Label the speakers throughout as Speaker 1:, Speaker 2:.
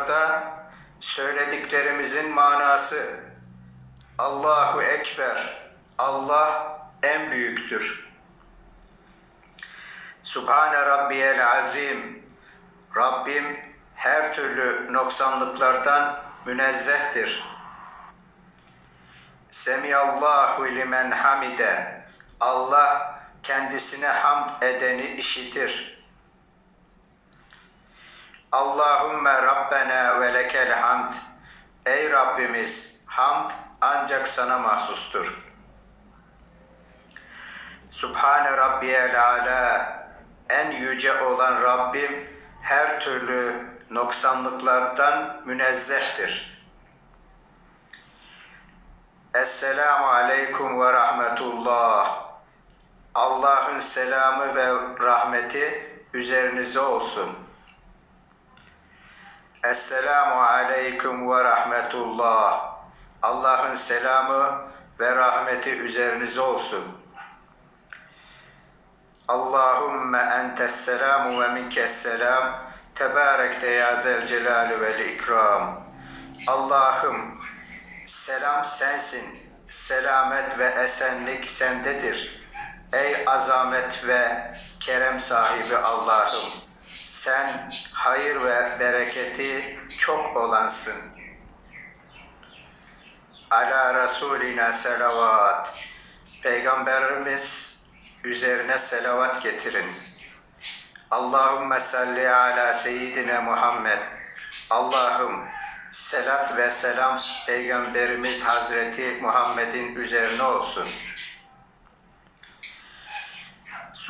Speaker 1: sıfatlarda söylediklerimizin manası Allahu Ekber, Allah en büyüktür. Subhane Rabbiyel Azim, Rabbim her türlü noksanlıklardan münezzehtir. Semiyallahu limen hamide, Allah kendisine hamd edeni işitir. Allahümme Rabbena ve lekel hamd. Ey Rabbimiz, hamd ancak sana mahsustur. Subhane Rabbiyel Ala, en yüce olan Rabbim her türlü noksanlıklardan münezzehtir. Esselamu Aleyküm ve Rahmetullah. Allah'ın selamı ve rahmeti üzerinize olsun. Esselamu Aleyküm ve Rahmetullah. Allah'ın selamı ve rahmeti üzerinize olsun. Allahümme entes selamu ve minkes selam. Tebarekte ya zel celali vel ikram. Allah'ım selam sensin. Selamet ve esenlik sendedir. Ey azamet ve kerem sahibi Allah'ım. Sen hayır ve bereketi çok olansın. Ala Resulina selavat. Peygamberimiz üzerine selavat getirin. Allahümme salli ala seyyidine Muhammed. Allah'ım selat ve selam Peygamberimiz Hazreti Muhammed'in üzerine olsun.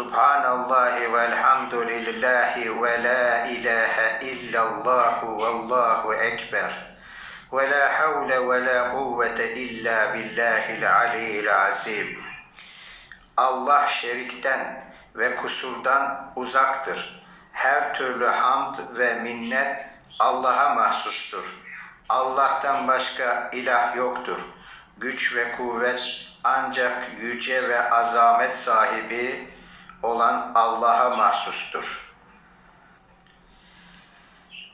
Speaker 1: Subhanallahi velhamdülillahi ve la ilahe illallahu vallahu ekber. Ve la havle ve la kuvvete illa billahil aliyyil azim. Allah şerikten ve kusurdan uzaktır. Her türlü hamd ve minnet Allah'a mahsustur. Allah'tan başka ilah yoktur. Güç ve kuvvet ancak yüce ve azamet sahibi olan Allah'a mahsustur.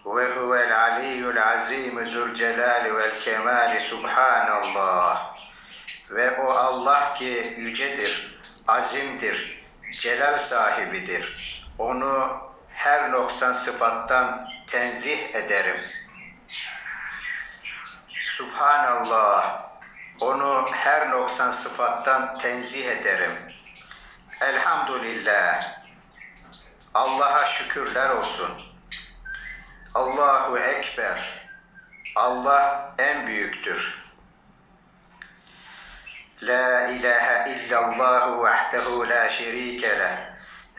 Speaker 1: Ve huvel aliyyul azim zülcelali vel kemali subhanallah. Ve o Allah ki yücedir, azimdir, celal sahibidir. Onu her noksan sıfattan tenzih ederim. Subhanallah. Onu her noksan sıfattan tenzih ederim. Elhamdülillah. Allah'a şükürler olsun. Allahu Ekber. Allah en büyüktür. La ilahe illallah vahdehu la şerike leh.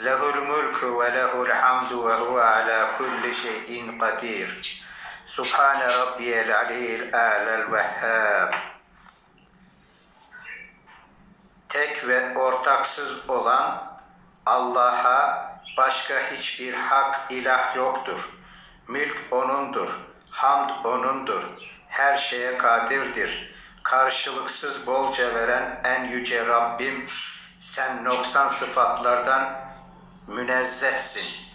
Speaker 1: Lehul mulku ve lehul hamdu ve huve ala kulli şeyin kadir. Subhane rabbiyel aliyyil alel vehhab. Ve ortaksız olan Allah'a başka hiçbir hak ilah yoktur. Mülk O'nundur, hamd O'nundur, her şeye kadirdir. Karşılıksız bolca veren en yüce Rabbim, sen noksan sıfatlardan münezzehsin.